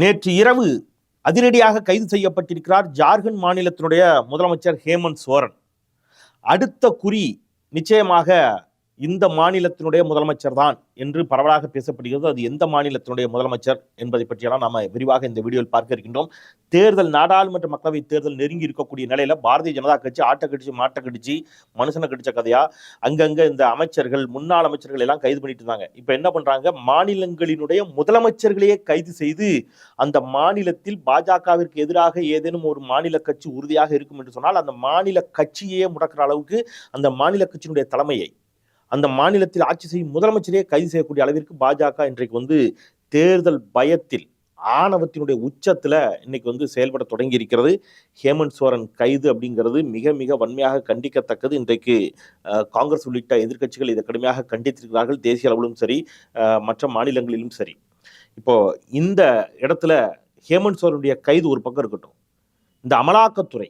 நேற்று இரவு அதிரடியாக கைது செய்யப்பட்டிருக்கிறார் ஜார்க்கண்ட் மாநிலத்தினுடைய முதலமைச்சர் ஹேமந்த் சோரன். அடுத்த குறி நிச்சயமாக இந்த மாநிலத்தினுடைய முதலமைச்சர் தான் என்று பரவலாக பேசப்படுகிறது. அது எந்த மாநிலத்தினுடைய முதலமைச்சர் என்பதை பற்றியெல்லாம் நாம விரிவாக இந்த வீடியோவில் பார்க்க இருக்கின்றோம். தேர்தல் நாடாளுமன்ற மக்களவை தேர்தல் நெருங்கி இருக்கக்கூடிய நிலையில பாரதிய ஜனதா கட்சி ஆட்ட கடிச்சு மாட்டை கடிச்சு மனுஷனை கடிச்ச கதையா அங்கங்க இந்த அமைச்சர்கள் முன்னாள் அமைச்சர்கள் எல்லாம் கைது பண்ணிட்டு இருந்தாங்க. இப்ப என்ன பண்றாங்க? மாநிலங்களினுடைய முதலமைச்சர்களையே கைது செய்து அந்த மாநிலத்தில் பாஜகவிற்கு எதிராக ஏதேனும் ஒரு மாநில கட்சி உறுதியாக இருக்கும் என்று சொன்னால் அந்த மாநில கட்சியே முடக்கிற அளவுக்கு அந்த மாநில கட்சியினுடைய தலைமையை அந்த மாநிலத்தில் ஆட்சி செய்யும் முதலமைச்சரையே கைது செய்யக்கூடிய அளவிற்கு பாஜக இன்றைக்கு வந்து தேர்தல் பயத்தில் ஆணவத்தினுடைய உச்சத்தில் இன்னைக்கு வந்து செயல்பட தொடங்கி இருக்கிறது ஹேமந்த் சோரன் கைது அப்படிங்கிறது மிக மிக வன்மையாக கண்டிக்கத்தக்கது. இன்றைக்கு காங்கிரஸ் உள்ளிட்ட எதிர்க்கட்சிகள் இதை கடுமையாக கண்டித்திருக்கிறார்கள். தேசிய அளவிலும் சரி மற்ற மாநிலங்களிலும் சரி. இப்போ இந்த இடத்துல ஹேமந்த் சோரனுடைய கைது ஒரு பக்கம் இருக்கட்டும். இந்த அமலாக்கத்துறை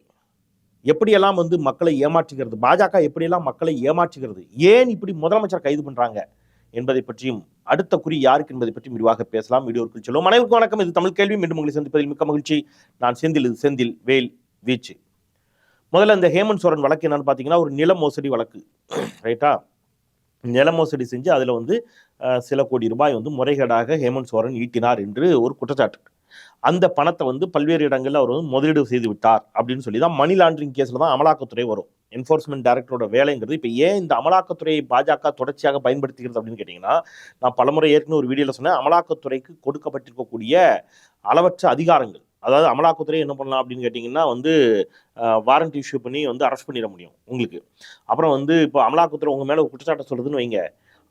எப்படியெல்லாம் வந்து மக்களை ஏமாற்றுகிறது? பாஜக எப்படியெல்லாம் மக்களை ஏமாற்றுகிறது? ஏன் இப்படி முதலமைச்சர் கைது பண்றாங்க? என்பதை பற்றியும் அடுத்த குறி யாருக்கு என்பதை பற்றி விரிவாக பேசலாம். வீடியோக்குள் செல்வோம். அனைவருக்கும் வணக்கம். இது தமிழ் கேள்வி. மீண்டும் உங்களை சந்திப்பதில் மிக்க மகிழ்ச்சி. நான் செந்தில். இது செந்தில் வேல் வீச்சு. முதல்ல இந்த ஹேமந்த் சோரன் வழக்கு என்னன்னு பார்த்தீங்கன்னா ஒரு நில மோசடி வழக்கு. ரைட்டா? நில மோசடி செஞ்சு அதில் வந்து சில கோடி ரூபாய் வந்து முறைகேடாக ஹேமந்த் சோரன் ஈட்டினார் என்று ஒரு குற்றச்சாட்டு. அந்த பணத்தை வந்து பல்வேறு இடங்களில் அவர் வந்து முதலீடு செய்து விட்டார் அப்படின்னு சொல்லி தான் மணி லாண்டரிங் கேஸில் தான் அமலாக்கத்துறை வரும். என்ஃபோர்ஸ்மெண்ட் டைரக்டரோட வேலைங்கிறது இப்போ ஏன் இந்த அமலாக்கத்துறையை பாஜக தொடர்ச்சியாக பயன்படுத்துகிறது அப்படின்னு கேட்டிங்கன்னா நான் பலமுறை ஏற்கனவே ஒரு வீடியோவில் சொன்னேன் அமலாக்கத்துறைக்கு கொடுக்கப்பட்டிருக்கக்கூடிய அளவற்ற அதிகாரங்கள் அதாவது அமலாக்கத்துறை என்ன பண்ணலாம் அப்படின்னு கேட்டிங்கன்னா வந்து வாரண்ட் இஷ்யூ பண்ணி வந்து அரெஸ்ட் பண்ணிட முடியும் உங்களுக்கு. அப்புறம் வந்து இப்போ அமலாக்கத்துறை உங்கள் மேலே ஒரு குற்றச்சாட்டை சொல்லுதுன்னு வைங்க.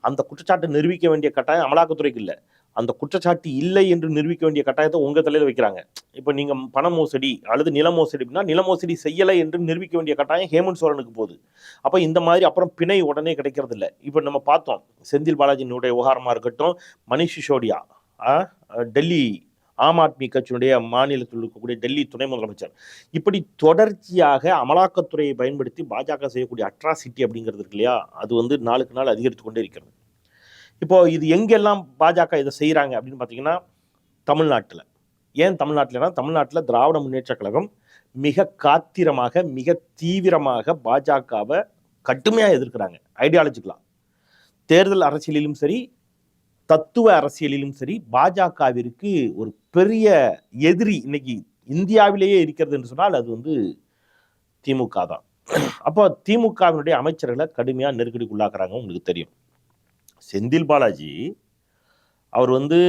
அந்த குற்றச்சாட்டை நிரூபிக்க வேண்டிய கட்டாயம் அமலாக்கத்துறைக்கு இல்லை. அந்த குற்றச்சாட்டு இல்லை என்று நிரூபிக்க வேண்டிய கட்டாயத்தை உங்கள் தலையில் வைக்கிறாங்க. இப்போ நீங்கள் பண மோசடி அல்லது நில மோசடி அப்படின்னா நில மோசடி செய்யலை என்று நிரூபிக்க வேண்டிய கட்டாயம் ஹேமந்த் சோரனுக்கு போகுது. அப்போ இந்த மாதிரி அப்புறம் பிணை உடனே கிடைக்கிறது இல்லை. இப்போ நம்ம பார்த்தோம் செந்தில் பாலாஜியினுடைய விவகாரமாக இருக்கட்டும் மணிஷ் சிசோடியா டெல்லி ஆம் ஆத்மி கட்சியினுடைய மாநிலத்தில் இருக்கக்கூடிய டெல்லி துணை முதலமைச்சர். இப்படி தொடர்ச்சியாக அமலாக்கத்துறையை பயன்படுத்தி பாஜக செய்யக்கூடிய அட்ராசிட்டி அப்படிங்கிறது இருக்கு இல்லையா? அது வந்து நாளுக்கு நாள் அதிகரித்து கொண்டே இருக்கிறது. இப்போ இது எங்கெல்லாம் பாஜக இதை செய்கிறாங்க அப்படின்னு பார்த்தீங்கன்னா தமிழ்நாட்டில். ஏன் தமிழ்நாட்டில்னா தமிழ்நாட்டில் திராவிட முன்னேற்ற கழகம் மிக காத்திரமாக மிக தீவிரமாக பாஜகவை கடுமையாக எதிர்க்கிறாங்க ஐடியாலஜிக்கலாம் தேர்தல் அரசியலிலும் சரி தத்துவ அரசியலிலும் சரி பாஜகவிற்கு ஒரு பெரிய எதிரி இன்னைக்கு இந்தியாவிலேயே இருக்கிறது என்று சொன்னால் அது வந்து திமுக தான். அப்போ திமுகவினுடைய அமைச்சர்களை கடுமையாக நெருக்கடிக்குள்ளாக்குறாங்க உங்களுக்கு தெரியும். செந்தில் பாலாஜி அவர் வந்து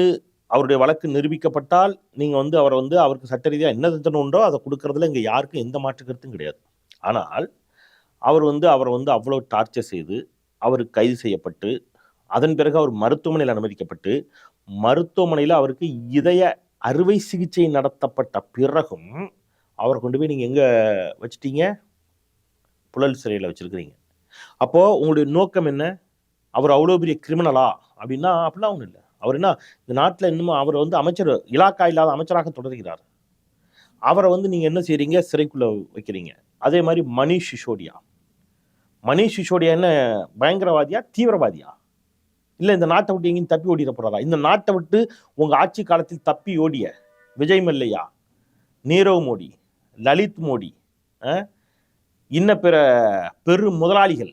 அவருடைய வழக்கு நிரூபிக்கப்பட்டால் நீங்கள் வந்து அவரை வந்து அவருக்கு சட்ட ரீதியாக என்ன தண்டனை உண்டோ அதை கொடுக்கறதுல இங்கே யாருக்கும் எந்த மாற்று கருத்தும் கிடையாது. ஆனால் அவர் வந்து அவரை வந்து அவ்வளோ டார்ச்சர் செய்து அவர் கைது செய்யப்பட்டு அதன் பிறகு அவர் மருத்துவமனையில் அனுமதிக்கப்பட்டு மருத்துவமனையில் அவருக்கு இதய அறுவை சிகிச்சை நடத்தப்பட்ட பிறகும் அவரை கொண்டு போய் நீங்கள் எங்கே வச்சிட்டீங்க? புழல் சிறையில் வச்சுருக்கிறீங்க. அப்போது உங்களுடைய நோக்கம் என்ன? அவர் அவ்வளோ பெரிய கிரிமினலா அப்படின்னா அப்படிலாம் ஒன்றும் இல்லை. அவர் என்ன இந்த நாட்டில் இன்னமும் அவர் வந்து அமைச்சர் இலாக்கா இல்லாத அமைச்சராக தொடர்கிறார். அவரை வந்து நீங்கள் என்ன செய்கிறீங்க சிறைக்குள்ளே வைக்கிறீங்க. அதே மாதிரி மணிஷ் சிசோடியா. மணிஷ் சிசோடியா என்ன பயங்கரவாதியா? தீவிரவாதியா? இல்லை இந்த நாட்டை விட்டு எங்கேயும் தப்பி ஓடிட போறாரா இந்த நாட்டை விட்டு உங்கள் ஆட்சி காலத்தில் தப்பி ஓடிய விஜய் மல்லையா? நீரவ் மோடி லலித் மோடி இன்ன பிற பெரும் முதலாளிகள்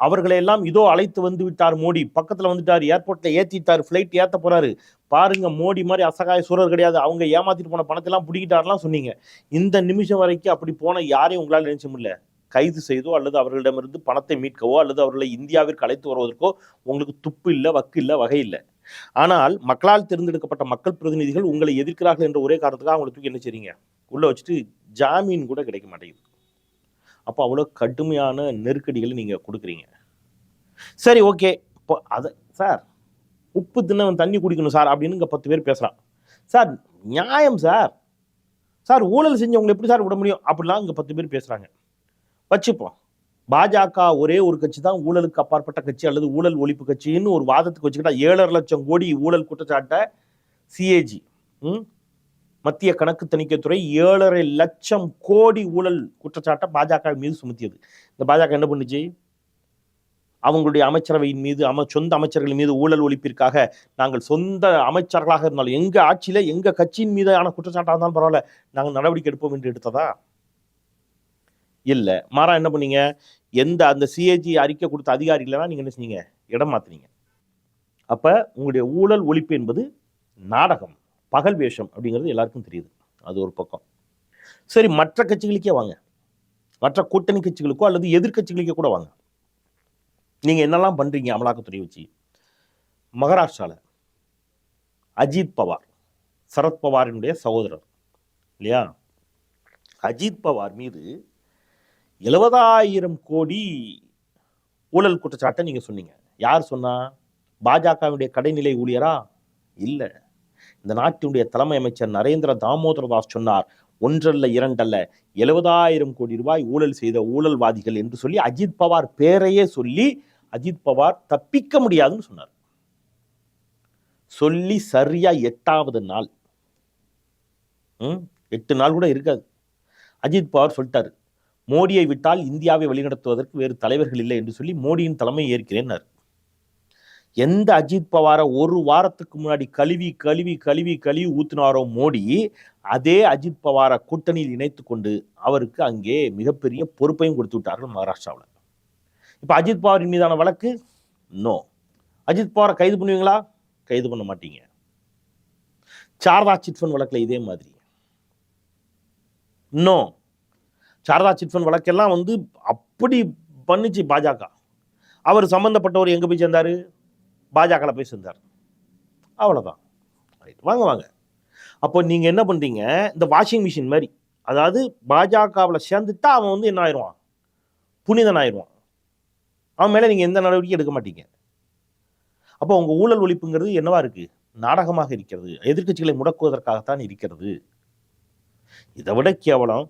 அவர்களை எல்லாம் இதோ அழைத்து வந்து விட்டார் மோடி. பக்கத்தில் வந்துட்டார் ஏர்போர்ட்டில் ஏற்றிட்டார் ஃப்ளைட் ஏற்ற போகிறாரு பாருங்க மோடி மாதிரி அசகாய சூரர் கிடையாது. அவங்க ஏமாத்திட்டு போன பணத்தெல்லாம் பிடிக்கிட்டாரெலாம் பிடிக்கிட்டாருலாம் சொன்னீங்க. இந்த நிமிஷம் வரைக்கும் அப்படி போன யாரையும் உங்களால் நினைச்ச முடியல. கைது செய்தோ அல்லது அவர்களிடமிருந்து பணத்தை மீட்கவோ அல்லது அவர்களை இந்தியாவிற்கு அழைத்து வருவதற்கோ உங்களுக்கு துப்பு இல்லை வக்கு இல்லை வகை இல்லை. ஆனால் மக்களால் தேர்ந்தெடுக்கப்பட்ட மக்கள் பிரதிநிதிகள் உங்களை எதிர்க்கிறார்கள் என்ற ஒரே காரணத்துக்காக அவங்களை தூக்கி என்ன செய்றீங்க? உள்ள வச்சுட்டு ஜாமீன் கூட கிடைக்க மாட்டேங்குது. அப்போ அவ்வளோ கடுமையான நெருக்கடிகளை நீங்கள் கொடுக்குறீங்க. சரி ஓகே. இப்போ அதை சார் உப்பு தின்னவன் தண்ணி குடிக்கணும் சார் அப்படின்னு இங்கே பத்து பேர் பேசுகிறான் சார் நியாயம் சார். சார் ஊழல் செஞ்சவங்களை எப்படி சார் விட முடியும்? அப்படிலாம் இங்கே பத்து பேர் பேசுகிறாங்க வச்சுப்போம். பாஜக ஒரே ஒரு கட்சி தான் ஊழலுக்கு அப்பாற்பட்ட கட்சி அல்லது ஊழல் ஒழிப்பு கட்சின்னு ஒரு வாதத்துக்கு வச்சுக்கிட்டா ஏழரை லட்சம் கோடி ஊழல் குற்றச்சாட்டை சிஏஜி மத்திய கணக்கு தணிக்கைத்துறை ஏழரை லட்சம் கோடி ஊழல் குற்றச்சாட்டை பாஜக மீது சுமத்தியது. இந்த பாஜக என்ன பண்ணுச்சு? அவங்களுடைய அமைச்சரவையின் மீது அம சொந்த அமைச்சர்கள் மீது ஊழல் ஒழிப்பிற்காக நாங்கள் சொந்த அமைச்சர்களாக இருந்தாலும் எங்கள் ஆட்சியில் எங்கள் கட்சியின் மீதான குற்றச்சாட்டாக இருந்தாலும் பரவாயில்ல நாங்கள் நடவடிக்கை எடுப்போம் என்று எடுத்ததா? இல்லை. மாறா என்ன பண்ணீங்க? எந்த அந்த சிஏஜி அறிக்கை கொடுத்த அதிகாரி நீங்கள் நீங்க என்ன செஞ்சீங்க? இடம் மாற்றினீங்க அப்போ உங்களுடைய ஊழல் ஒழிப்பு என்பது நாடகம் பகல் வேஷம் அப்படிங்கிறது எல்லாருக்கும் தெரியுது. அது ஒரு பக்கம். சரி மற்ற கட்சிகளுக்கே வாங்க. மற்ற கூட்டணி கட்சிகளுக்கோ அல்லது எதிர்கட்சிகளுக்கே கூட வாங்க. நீங்கள் என்னெல்லாம் பண்ணுறீங்க அமலாக்கத்துறை வச்சு? மகாராஷ்டிராவில் அஜித் பவார் சரத்பவாரினுடைய சகோதரர் இல்லையா? அஜித் பவார் மீது எழுபதாயிரம் கோடி ஊழல் குற்றச்சாட்டை நீங்கள் சொன்னீங்க. யார் சொன்னா? பாஜகவினுடைய கடைநிலை ஊழியரா? இல்லை. இந்த நாட்டினுடைய தலைமை அமைச்சர் நரேந்திர தாமோதர தாஸ் சொன்னார் ஒன்றல்ல இரண்டல்ல. எழுபதாயிரம் கோடி ரூபாய் ஊழல் செய்த ஊழல்வாதிகள் என்று சொல்லி அஜித் பவார் பேரையே சொல்லி அஜித் பவார் தப்பிக்க முடியாதுன்னு சொன்னார். சொல்லி சரியா எட்டாவது நாள். ம், எட்டு நாள் கூட இருக்காது. அஜித் பவார் சொல்லிட்டாரு மோடியை விட்டால் இந்தியாவை வழிநடத்துவதற்கு வேறு தலைவர்கள் இல்லை என்று சொல்லி மோடியின் தலைமை ஏற்கிறேன் எந்த அஜித் பவாரை ஒரு வாரத்துக்கு முன்னாடி கழுவி கழுவி கழுவி கழுவி ஊத்தினாரோ மோடி அதே அஜித் பவாரை கூட்டணியில் இணைத்து கொண்டு அவருக்கு அங்கே மிகப்பெரிய பொறுப்பையும் கொடுத்து விட்டார்கள் மகாராஷ்டிராவில். இப்போ அஜித் பவாரின் மீதான வழக்கு? நோ அஜித் பவாரை கைது பண்ணுவீங்களா? கைது பண்ண மாட்டீங்க. சாரதா சிட்ஃபண்ட் வழக்கில் இதே மாதிரி. நோ சாரதா சிட்ஃபண்ட் வழக்கெல்லாம் வந்து அப்படி பண்ணிச்சு பாஜக. அவர் சம்மந்தப்பட்டவர் எங்கே போய் சேர்ந்தாரு? பாஜகவில் போய் சேர்ந்தார். அவ்வளோதான் ரைட் வாங்க வாங்க. அப்போ நீங்கள் என்ன பண்ணுறீங்க இந்த வாஷிங் மிஷின் மாதிரி. அதாவது பாஜகவில் சேர்ந்துட்டா அவன் வந்து என்ன ஆயிடுவான் புனிதன் ஆயிடுவான் அவன் மேலே நீங்கள் எந்த நடவடிக்கையும் எடுக்க மாட்டீங்க. அப்போ உங்கள் ஊழல் ஒழிப்புங்கிறது என்னவா இருக்குது நாடகமாக இருக்கிறது. எதிர்க்கட்சிகளை முடக்குவதற்காகத்தான் இருக்கிறது. இதை விட கேவலம்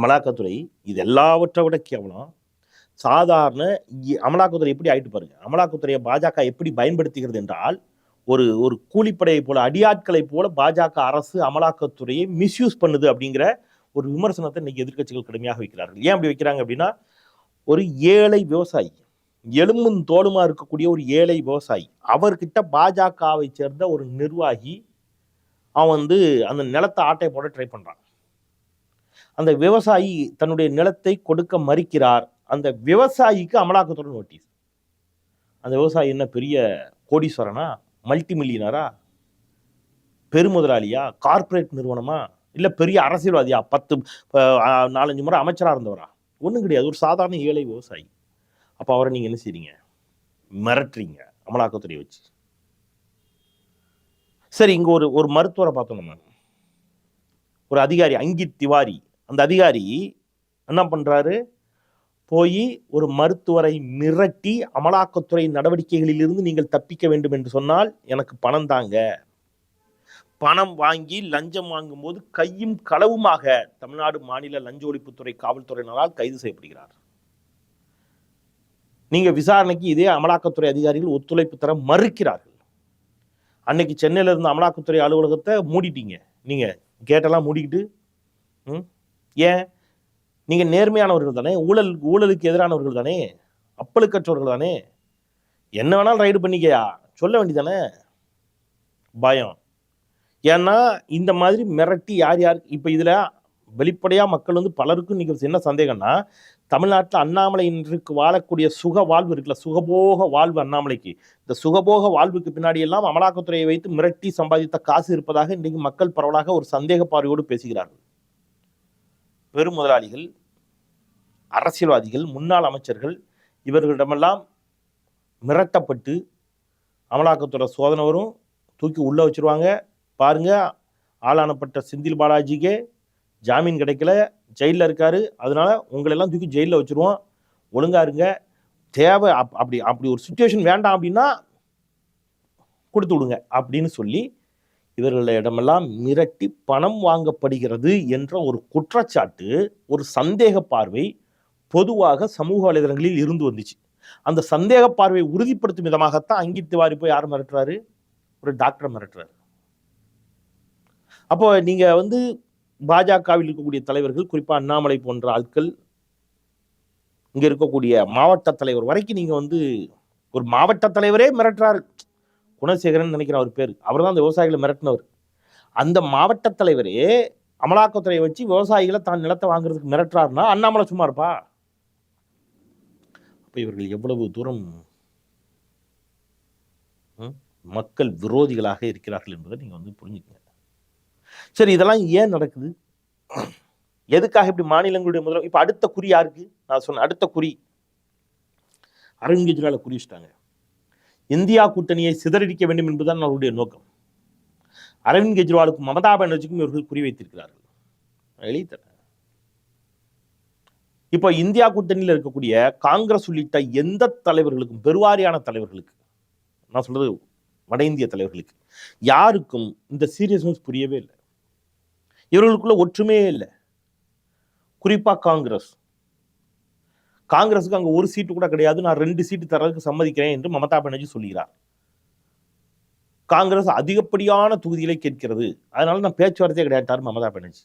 அமலாக்கத்துறை இது எல்லாவற்றை விட கேவலம். சாதாரண இ- அமலாக்கத்துறை எப்படி ஆயிட்டு பாருங்க. அமலாக்கத்துறையை பாஜக எப்படி பயன்படுத்துகிறது என்றால் ஒரு ஒரு கூலிப்படையை போல அடியாட்களை போல பாஜக அரசு அமலாக்கத்துறையை மிஸ்யூஸ் பண்ணுது அப்படிங்கிற ஒரு விமர்சனத்தை இன்னைக்கு எதிர்க்கட்சிகள் கடுமையாக வைக்கிறார்கள். ஏன் அப்படி வைக்கிறாங்க அப்படின்னா ஒரு ஏழை விவசாயி எலும்பும் தோளுமா இருக்கக்கூடிய ஒரு ஏழை விவசாயி அவர்கிட்ட பாஜகவை சேர்ந்த ஒரு நிர்வாகி அவன் வந்து அந்த நிலத்தை ஆட்டை போட ட்ரை பண்றான். அந்த விவசாயி தன்னுடைய நிலத்தை கொடுக்க மறுக்கிறார். அந்த விவசாயிக்கு அமலாக்கத்துறை நோட்டீஸ். அந்த விவசாயி என்ன பெரிய கோடீஸ்வரனா? மல்டி மில்லியனரா பெருமுதலாளியா? கார்ப்பரேட் நிறுவனமா? இல்ல பெரிய அரசியல்வாதியா? பத்து நாலஞ்சு முறை அமைச்சரா இருந்தவரா? ஒண்ணும் கிடையாது. ஒரு சாதாரண ஏழை விவசாயி. அப்போ அவரை நீங்க என்ன செய்றீங்க? மிரட்டுறீங்க அமலாக்கத்துறையை வச்சு. சரி இங்க ஒரு ஒரு மருத்துவரை பார்த்தோம் நம்ம. ஒரு அதிகாரி அங்கித் திவாரி. அந்த அதிகாரி என்ன பண்ணுறாரு போய் ஒரு மருத்துவரை மிரட்டி அமலாக்கத்துறை நடவடிக்கைகளில் இருந்து நீங்கள் தப்பிக்க வேண்டும் என்று சொன்னால் எனக்கு பணம் தாங்க. பணம் வாங்கி லஞ்சம் வாங்கும்போது கையும் களவுமாக தமிழ்நாடு மாநில லஞ்ச ஒழிப்புத்துறை காவல்துறையினரால் கைது செய்யப்படுகிறார். நீங்க விசாரணைக்கு இதே அமலாக்கத்துறை அதிகாரிகள் ஒத்துழைப்பு தர மறுக்கிறார்கள். அன்னைக்கு சென்னையில இருந்த அமலாக்கத்துறை அலுவலகத்தை மூடிட்டீங்க. நீங்க கேட்டெல்லாம் மூடிக்கிட்டு ம்? ஏன்? நீங்கள் நேர்மையானவர்கள் தானே ஊழல் ஊழலுக்கு எதிரானவர்கள் தானே அப்பழுக்கற்றவர்கள் தானே. என்ன வேணாலும் ரைடு பண்ணிக்கையா? சொல்ல வேண்டியதானே பயம். ஏன்னா இந்த மாதிரி மிரட்டி யார் யார் இப்போ இதில் வெளிப்படையாக மக்கள் வந்து பலருக்கும் இன்னைக்கு என்ன சந்தேகம்னா தமிழ்நாட்டில் அண்ணாமலை இன்றைக்கு வாழக்கூடிய சுக வாழ்வு இருக்குல்ல சுகபோக வாழ்வு அண்ணாமலைக்கு. இந்த சுகபோக வாழ்வுக்கு பின்னாடி எல்லாம் அமலாக்கத்துறையை வைத்து மிரட்டி சம்பாதித்த காசு இருப்பதாக இன்றைக்கு மக்கள் பரவலாக ஒரு சந்தேக பார்வையோடு பேசுகிறார்கள். பெரும் முதலாளிகள் அரசியல்வாதிகள் முன்னாள் அமைச்சர்கள் இவர்களிடமெல்லாம் மிரட்டப்பட்டு அமலாக்கத்துறை சோதனை வரும் தூக்கி உள்ளே வச்சிருவாங்க. பாருங்கள் ஆளானப்பட்ட செந்தில் பாலாஜிக்கே ஜாமீன் கிடைக்கல ஜெயிலில் இருக்காரு. அதனால உங்களெல்லாம் தூக்கி ஜெயிலில் வச்சுருவோம். ஒழுங்கா இருங்க. தேவை அப்- அப்படி அப்படி ஒரு சுச்சுவேஷன் வேண்டாம் அப்படின்னா கொடுத்து விடுங்க அப்படின்னு சொல்லி இவர்களிடமெல்லாம் மிரட்டி பணம் வாங்கப்படுகிறது என்ற ஒரு குற்றச்சாட்டு ஒரு சந்தேக பார்வை பொதுவாக சமூக வலைதளங்களில் இருந்து வந்துச்சு. அந்த சந்தேக பார்வையை உறுதிப்படுத்தும் விதமாகத்தான் அங்கித் திவாரி போய் யார் மிரட்டுறாரு? ஒரு டாக்டர் மிரட்டுறாரு. அப்போ நீங்கள் வந்து பாஜகவில் இருக்கக்கூடிய தலைவர்கள் குறிப்பாக அண்ணாமலை போன்ற ஆட்கள் இங்கே இருக்கக்கூடிய மாவட்ட தலைவர் வரைக்கும் நீங்கள் வந்து ஒரு மாவட்ட தலைவரே மிரட்டுறாரு. குணசேகரன் நினைக்கிற அவர் பேர். அவர் தான் அந்த விவசாயிகளை மிரட்டினவர். அந்த மாவட்ட தலைவரே அமலாக்கத்துறையை வச்சு விவசாயிகளை தான் நிலத்தை வாங்குறதுக்கு மிரட்டுறாருன்னா அண்ணாமலை சும்மா இருப்பா? அப்போ இவர்கள் எவ்வளவு தூரம் மக்கள் விரோதிகளாக இருக்கிறார்கள் என்பதை நீங்கள் வந்து புரிஞ்சுக்கங்க. சரி இதெல்லாம் ஏன் நடக்குது? எதுக்காக இப்படி மாநிலங்களுடைய முதல் இப்ப அடுத்த குறி யாருக்கு? நான் சொன்னேன் அடுத்த குறி அரவிந்த் கெஜ்ரிவாலை குறி வச்சுட்டாங்க இந்தியா கூட்டணியை சிதறடிக்க வேண்டும் என்பதுதான் அவருடைய நோக்கம். அரவிந்த் கெஜ்ரிவாலுக்கும் மமதா பானர்ஜிக்கும் இவர்கள் குறி வைத்திருக்கிறார்கள். எழுதித்தரேன் இப்போ இந்தியா கூட்டணியில் இருக்கக்கூடிய காங்கிரஸ் உள்ளிட்ட எந்த தலைவர்களுக்கும் பெருவாரியான தலைவர்களுக்கு நான் சொல்றது வட இந்திய தலைவர்களுக்கு யாருக்கும் இந்த சீரியஸ்னஸ் புரியவே இல்லை. இவர்களுக்குள்ள ஒற்றுமையே இல்லை. குறிப்பாக காங்கிரஸ். காங்கிரஸுக்கு அங்கே ஒரு சீட்டு கூட கிடையாது. நான் ரெண்டு சீட்டு தரதுக்கு சம்மதிக்கிறேன் என்று மமதா பானர்ஜி சொல்கிறார். காங்கிரஸ் அதிகப்படியான தொகுதிகளை கேட்கிறது. அதனால நான் பேச்சுவார்த்தையே கிடையாட்டார் மமதா பானர்ஜி.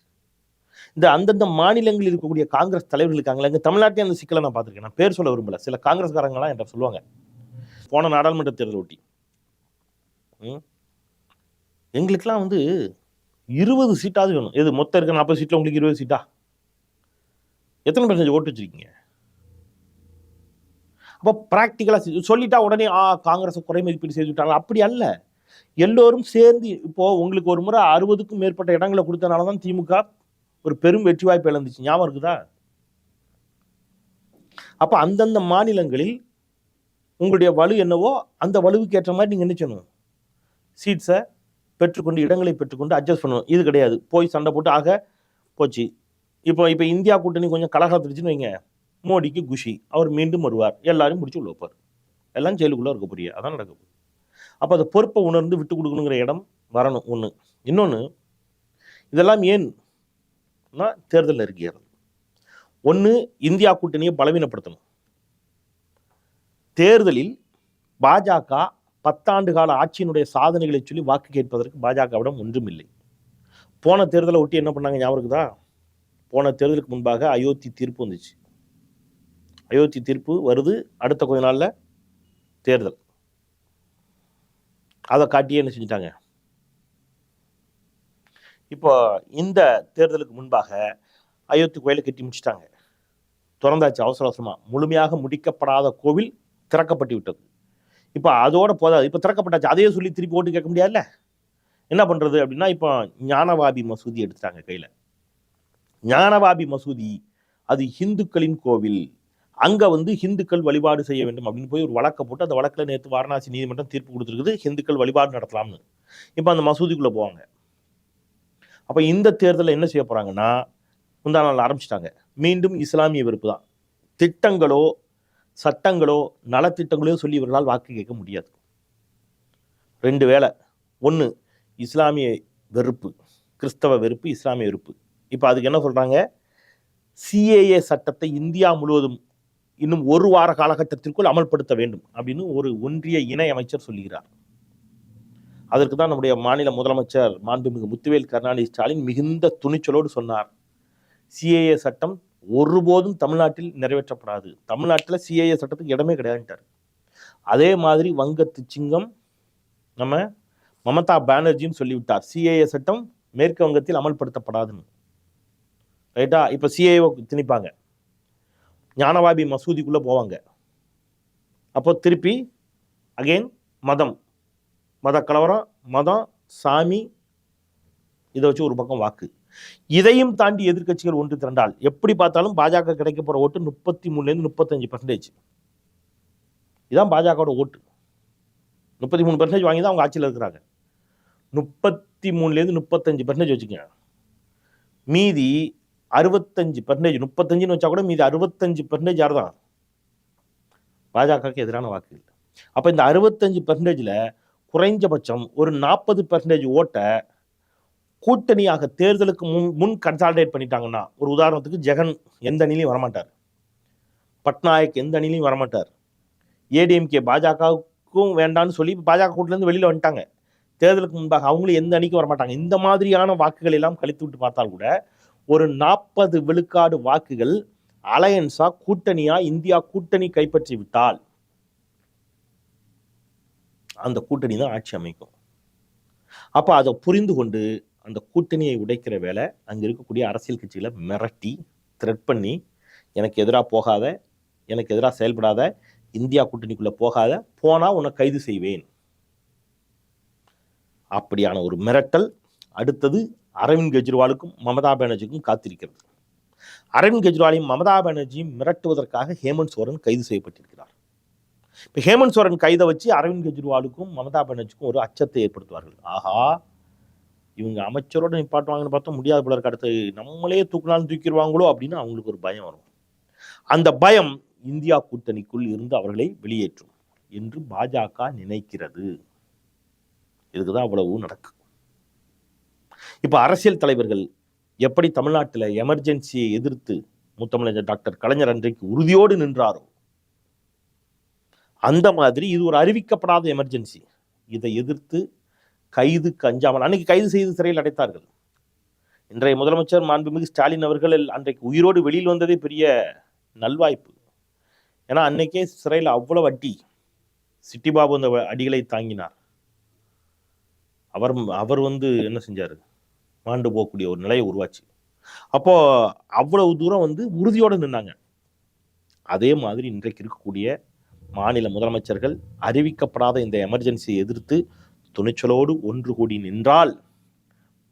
இந்த அந்தந்த மாநிலங்களில் இருக்கக்கூடிய காங்கிரஸ் தலைவர்கள் இருக்காங்களே எங்கள் தமிழ்நாட்டிலே அந்த சிக்கலை நான் பார்த்துருக்கேன். நான் பேர் சொல்ல விரும்பல. சில காங்கிரஸ்காரங்களாம் என்ற சொல்லுவாங்க. போன நாடாளுமன்ற தேர்தல் ஒட்டி. ம். எங்களுக்கெல்லாம் வந்து இருபது சீட்டாவது வேணும். எது மொத்தம் இருக்க நாற்பது சீட்டில் உங்களுக்கு இருபது சீட்டா? எத்தனை பர்சன்டேஜ் ஓட்டு வச்சிருக்கீங்க? அப்போ ப்ராக்டிக்கலாக சொல்லிட்டா உடனே ஆ காங்கிரஸை குறை மதிப்பீடு செய்து விட்டாங்க. அப்படி அல்ல. எல்லோரும் சேர்ந்து இப்போ உங்களுக்கு ஒரு முறை அறுபதுக்கும் மேற்பட்ட இடங்களை கொடுத்தனால தான் திமுக ஒரு பெரும் வெற்றி வாய்ப்பு இழந்துச்சு. ஞாபகம் இருக்குதா? அப்போ அந்தந்த மாநிலங்களில் உங்களுடைய வலு என்னவோ அந்த வலுவுக்கு ஏற்ற மாதிரி நீங்கள் என்ன செய்யணும்? சீட்ஸை பெற்றுக்கொண்டு இடங்களை பெற்றுக்கொண்டு அட்ஜஸ்ட் பண்ணணும். இது கிடையாது. போய் சண்டை போட்டு ஆக போச்சு. இப்போ இப்போ இந்தியா கூட்டணி கொஞ்சம் கலகத்துடுச்சுன்னு வைங்க. மோடிக்கு குஷி. அவர் மீண்டும் வருவார். எல்லாரும் முடிச்சு உள்ள வைப்பார். எல்லாம் ஜெயிலுக்குள்ளே இருக்க புரிய அதான் நடக்க போகுது. அப்போ அந்த பொறுப்பை உணர்ந்து விட்டு கொடுக்கணுங்கிற இடம் வரணும் ஒன்று இன்னொன்று இதெல்லாம் ஏன்னா தேர்தல் இருக்கிறது. ஒன்று இந்தியா கூட்டணியை பலவீனப்படுத்தணும். தேர்தலில் பாஜக பத்தாண்டு கால ஆட்சியினுடைய சாதனைகளை சொல்லி வாக்கு கேட்பதற்கு பாஜகவிடம் ஒன்றும் இல்லை போன தேர்தலை ஒட்டி என்ன பண்ணாங்க ஞாபகம் இருக்குதா? போன தேர்தலுக்கு முன்பாக அயோத்தி தீர்ப்பு வந்துச்சு. அயோத்தி தீர்ப்பு வருது அடுத்த கொஞ்ச நாளில் தேர்தல். அதை காட்டியே என்ன செஞ்சிட்டாங்க? இப்போ இந்த தேர்தலுக்கு முன்பாக அயோத்தி கோயிலை கட்டி முடிச்சிட்டாங்க. திறந்தாச்சு அவசர அவசரமாக முழுமையாக முடிக்கப்படாத கோவில் திறக்கப்பட்டு விட்டது இப்போ அதோட போதாது. இப்போ திறக்கப்பட்டாச்சு. அதையே சொல்லி திருப்பி ஓட்டு கேட்க முடியாதுல்ல? என்ன பண்ணுறது அப்படின்னா இப்போ ஞானவாபி மசூதி எடுத்துட்டாங்க கையில். ஞானவாபி மசூதி அது ஹிந்துக்களின் கோவில். அங்கே வந்து ஹிந்துக்கள் வழிபாடு செய்ய வேண்டும் அப்படின்னு போய் ஒரு வழக்கை போட்டு அந்த வழக்கில் நேற்று வாரணாசி நீதிமன்றம் தீர்ப்பு கொடுத்துருக்குது. ஹிந்துக்கள் வழிபாடு நடத்தலாம்னு. இப்போ அந்த மசூதிக்குள்ளே போவாங்க. அப்போ இந்த தேர்தலில் என்ன செய்ய போகிறாங்கன்னா முந்தா நாள் ஆரம்பிச்சிட்டாங்க. மீண்டும் இஸ்லாமிய வெறுப்பு தான். திட்டங்களோ சட்டங்களோ நலத்திட்டங்களோ சொல்லி இவர்களால் வாக்கு கேட்க முடியாது. ரெண்டு வேலை ஒன்று இஸ்லாமிய வெறுப்பு கிறிஸ்தவ வெறுப்பு இஸ்லாமிய வெறுப்பு. இப்போ அதுக்கு என்ன சொல்கிறாங்க சிஏஏ சட்டத்தை இந்தியா முழுவதும் இன்னும் ஒரு வார காலகட்டத்திற்குள் அமல்படுத்த வேண்டும் அப்படின்னு ஒரு ஒன்றிய இணை அமைச்சர் சொல்லுகிறார். அதற்கு தான் நம்முடைய மாநில முதலமைச்சர் மாண்புமிகு முத்துவேல் கருணாநிதி ஸ்டாலின் மிகுந்த துணிச்சலோடு சொன்னார். சிஏஏ சட்டம் ஒருபோதும் தமிழ்நாட்டில் நிறைவேற்றப்படாது. தமிழ்நாட்டில் சிஏஏ சட்டத்துக்கு இடமே கிடையாதுட்டார் அதே மாதிரி வங்கத்து சிங்கம் நம்ம மமதா பானர்ஜியும் சொல்லிவிட்டார். சிஏஏ சட்டம் மேற்கு வங்கத்தில் அமல்படுத்தப்படாதுன்னு. ரைட்டா? இப்போ சிஏஏ திணிப்பாங்க. ஞானவாபி மசூதிக்குள்ளே போவாங்க. அப்போ திருப்பி அகைன் மதம். மத கலவரம் மதம் சாமி இதை வச்சு ஒரு பக்கம் வாக்கு. இதையும் தாண்டி எதிர்க்கட்சிகள் ஒன்று திரண்டால் எப்படி பார்த்தாலும் பாஜக கிடைக்க போற ஓட்டு முப்பத்தி மூணுலேருந்து முப்பத்தஞ்சு பர்சன்டேஜ் இதான் பாஜகவோட ஓட்டு. முப்பத்தி மூணு பர்சன்டேஜ் வாங்கி தான் அவங்க ஆட்சியில் இருக்கிறாங்க. முப்பத்தி மூணுலேருந்து முப்பத்தஞ்சு பர்சன்டேஜ் வச்சுக்கோங்க. மீதி அறுபத்தஞ்சு பர்சன்டேஜ் முப்பத்தஞ்சுன்னு வச்சா கூட மீதி அறுபத்தஞ்சு பர்சன்டேஜ் யார் தான் பாஜகவுக்கு எதிரான வாக்குகள் அப்போ இந்த அறுபத்தஞ்சு பர்சன்டேஜில் குறைஞ்சபட்சம் ஒரு நாற்பது பர்சன்டேஜ் ஓட்டை கூட்டணியாக தேர்தலுக்கு முன் முன் கன்சால்டேட் பண்ணிட்டாங்கன்னா ஒரு உதாரணத்துக்கு ஜெகன் எந்த அணிலையும் வரமாட்டார். பட்நாயக் எந்த அணிலையும் வரமாட்டார். ஏடிஎம்கே பாஜகவுக்கும் வேண்டான்னு சொல்லி பாஜக கூட்டிலேருந்து வெளியில் வந்துட்டாங்க. தேர்தலுக்கு முன்பாக அவங்களும் எந்த அணிக்கும் வரமாட்டாங்க. இந்த மாதிரியான வாக்குகள் எல்லாம் கழித்து விட்டு பார்த்தால் கூட ஒரு நாற்பது விழுக்காடு வாக்குகள் அலையன்ஸாக கூட்டணியாக இந்தியா கூட்டணி கைப்பற்றி விட்டால் அந்த கூட்டணி தான் ஆட்சி அமைக்கும். அப்போ அதை புரிந்து கொண்டு அந்த கூட்டணியை உடைக்கிற வேலை அங்க இருக்கக்கூடிய அரசியல் கட்சிகளை மிரட்டி த்ரெட் பண்ணி எனக்கு எதிராக போகாத எனக்கு எதிராக செயல்படாத இந்தியா கூட்டணிக்குள்ளே போகாத போனால் உன்னை கைது செய்வேன். அப்படியான ஒரு மிரட்டல் அடுத்தது அரவிந்த் கெஜ்ரிவாலுக்கும் மமதா பானர்ஜிக்கும் காத்திருக்கிறது. அரவிந்த் கெஜ்ரிவாலையும் மமதா பானர்ஜியும் மிரட்டுவதற்காக ஹேமந்த் சோரன் கைது செய்யப்பட்டிருக்கிறார். இப்போ ஹேமந்த் சோரன் கைதை வச்சு அரவிந்த் கெஜ்ரிவாலுக்கும் மமதா பானர்ஜிக்கும் ஒரு அச்சத்தை ஏற்படுத்துவார்கள். ஆஹா! இவங்க அமைச்சரோட நிப்பாட்டுவாங்கன்னு பார்த்தா முடியாது போல இருக்க. அடுத்து நம்மளே தூக்கினாலும் தூக்கிடுவாங்களோ அப்படின்னு அவங்களுக்கு ஒரு பயம் வரும். அந்த பயம் இந்தியா கூட்டணிக்குள் இருந்து அவர்களை வெளியேற்றும் என்று பாஜக நினைக்கிறது. இதுக்கு தான் அவ்வளவு நடக்கு. இப்போ அரசியல் தலைவர்கள் எப்படி தமிழ்நாட்டில் எமர்ஜென்சியை எதிர்த்து முத்தமிழர் டாக்டர் கலைஞர் அன்றைக்கு உறுதியோடு நின்றாரோ? அந்த மாதிரி இது ஒரு அறிவிக்கப்படாத எமர்ஜென்சி. இதை எதிர்த்து கைதுக்கு அஞ்சாமல் அன்னைக்கு கைது செய்து சிறையில் அடைத்தார்கள். இன்றைய முதலமைச்சர் மாண்புமிகு ஸ்டாலின் அவர்கள் அன்றைக்கு உயிரோடு வெளியில் வந்ததே பெரிய நல்வாய்ப்பு. ஏன்னா அன்னைக்கே சிறையில் அவ்வளவு சிட்டி சிட்டிபாபு அந்த அடிகளை தாங்கினார். அவர் அவர் வந்து என்ன செஞ்சாரு? மாண்டு போகக்கூடிய ஒரு நிலையை உருவாச்சு. அப்போ அவ்வளவு தூரம் வந்து உறுதியோடு நின்னாங்க. அதே மாதிரி இன்றைக்கு இருக்கக்கூடிய மாநில முதலமைச்சர்கள் அறிவிக்கப்படாத இந்த எமர்ஜென்சியை எதிர்த்து துணிச்சலோடு ஒன்று கூடி நின்றால்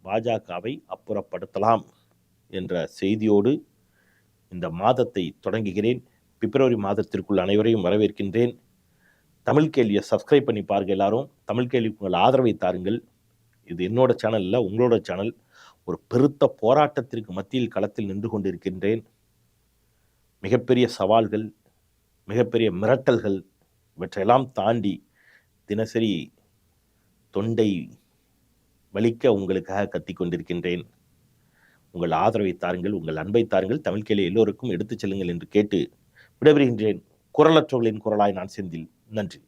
பாஜகவை அப்புறப்படுத்தலாம் என்ற செய்தியோடு இந்த மாதத்தை தொடங்குகிறேன். பிப்ரவரி மாதத்திற்குள் அனைவரையும் வரவேற்கின்றேன். தமிழ் கேள்வியை சப்ஸ்கிரைப் பண்ணி பாருங்கள் எல்லாரும். தமிழ் கேள்விக்கு உங்கள் ஆதரவை தாருங்கள். இது என்னோட சேனல் இல்லை உங்களோட சேனல் ஒரு பெருத்த போராட்டத்திற்கு மத்தியில் களத்தில் நின்று கொண்டிருக்கின்றேன். மிகப்பெரிய சவால்கள் மிகப்பெரிய மிரட்டல்கள் இவற்றையெல்லாம் தாண்டி தினசரி தொண்டை வலிக்க உங்களுக்காக கத்தி கொண்டிருக்கின்றேன். உங்கள் ஆதரவை தாருங்கள் உங்கள் அன்பை தாருங்கள். தமிழ் எல்லோருக்கும் எடுத்துச் செல்லுங்கள் என்று கேட்டு விடைபெறுகின்றேன். குரலற்றவர்களின் குரலாய் நான் செந்தில். நன்றி.